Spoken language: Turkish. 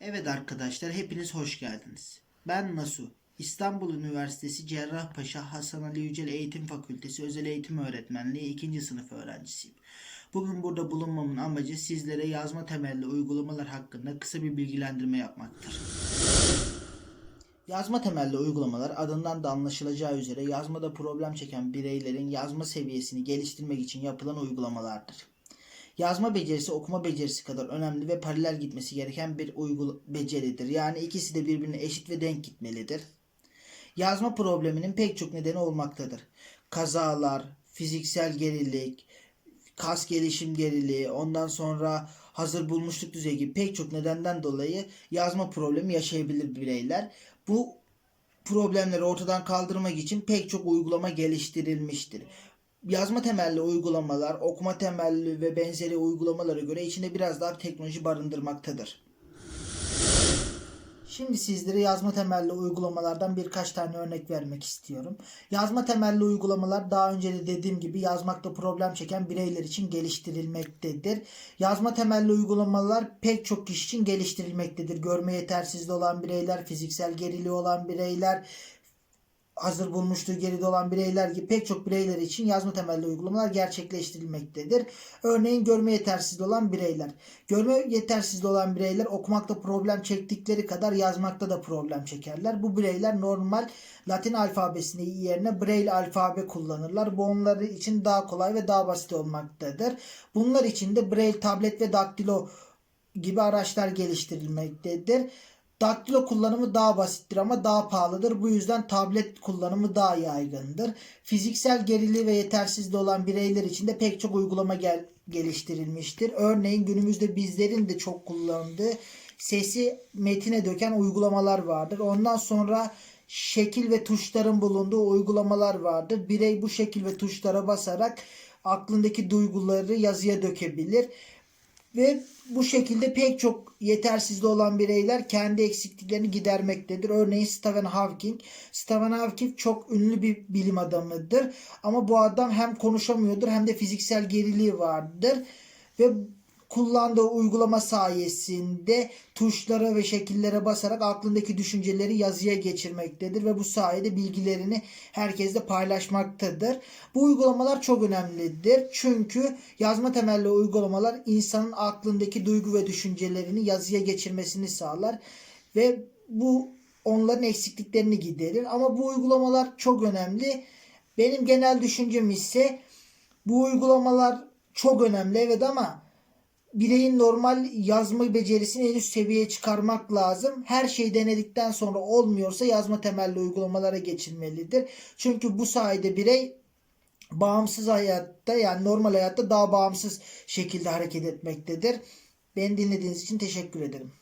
Evet arkadaşlar hepiniz hoş geldiniz. Ben Nasu. İstanbul Üniversitesi Cerrahpaşa Hasan Ali Yücel Eğitim Fakültesi Özel Eğitim Öğretmenliği 2. sınıf öğrencisiyim. Bugün burada bulunmamın amacı sizlere yazma temelli uygulamalar hakkında kısa bir bilgilendirme yapmaktır. Yazma temelli uygulamalar adından da anlaşılacağı üzere yazmada problem çeken bireylerin yazma seviyesini geliştirmek için yapılan uygulamalardır. Yazma becerisi okuma becerisi kadar önemli ve paralel gitmesi gereken bir uygul beceridir. Yani ikisi de birbirine eşit ve denk gitmelidir. Yazma probleminin pek çok nedeni olmaktadır. Kazalar, fiziksel gerilik, kas gelişim geriliği, ondan sonra hazır bulmuşluk düzeyi gibi pek çok nedenden dolayı yazma problemi yaşayabilir bireyler. Bu problemleri ortadan kaldırmak için pek çok uygulama geliştirilmiştir. Yazma temelli uygulamalar, okuma temelli ve benzeri uygulamalara göre içinde biraz daha teknoloji barındırmaktadır. Şimdi sizlere yazma temelli uygulamalardan birkaç tane örnek vermek istiyorum. Yazma temelli uygulamalar daha önce de dediğim gibi yazmakta problem çeken bireyler için geliştirilmektedir. Yazma temelli uygulamalar pek çok kişi için geliştirilmektedir. Görme yetersizliği olan bireyler, fiziksel geriliği olan bireyler, hazır bulmuştur geride olan bireyler gibi pek çok bireyler için yazma temelli uygulamalar gerçekleştirilmektedir. Örneğin görme yetersizliği olan bireyler. Görme yetersizliği olan bireyler okumakta problem çektikleri kadar yazmakta da problem çekerler. Bu bireyler normal Latin alfabesini yerine Braille alfabe kullanırlar. Bu onlar için daha kolay ve daha basit olmaktadır. Bunlar için de Braille tablet ve daktilo gibi araçlar geliştirilmektedir. Daktilo kullanımı daha basittir ama daha pahalıdır. Bu yüzden tablet kullanımı daha yaygındır. Fiziksel geriliği ve yetersizliği olan bireyler için de pek çok uygulama gel geliştirilmiştir. Örneğin günümüzde bizlerin de çok kullandığı sesi metine döken uygulamalar vardır. Ondan sonra şekil ve tuşların bulunduğu uygulamalar vardır. Birey bu şekil ve tuşlara basarak aklındaki duyguları yazıya dökebilir. Ve bu şekilde pek çok yetersizliği olan bireyler kendi eksikliklerini gidermektedir. Örneğin Stephen Hawking. Stephen Hawking çok ünlü bir bilim adamıdır. Ama bu adam hem konuşamıyordur hem de fiziksel geriliği vardır. Ve kullandığı uygulama sayesinde tuşlara ve şekillere basarak aklındaki düşünceleri yazıya geçirmektedir ve bu sayede bilgilerini herkesle paylaşmaktadır. Bu uygulamalar çok önemlidir. Çünkü yazma temelli uygulamalar insanın aklındaki duygu ve düşüncelerini yazıya geçirmesini sağlar ve bu onların eksikliklerini giderir. Ama bu uygulamalar çok önemli. Benim genel düşüncem ise bu uygulamalar çok önemli evet ama bireyin normal yazma becerisini en üst seviyeye çıkarmak lazım. Her şeyi denedikten sonra olmuyorsa yazma temelli uygulamalara geçilmelidir. Çünkü bu sayede birey bağımsız hayatta yani normal hayatta daha bağımsız şekilde hareket etmektedir. Beni dinlediğiniz için teşekkür ederim.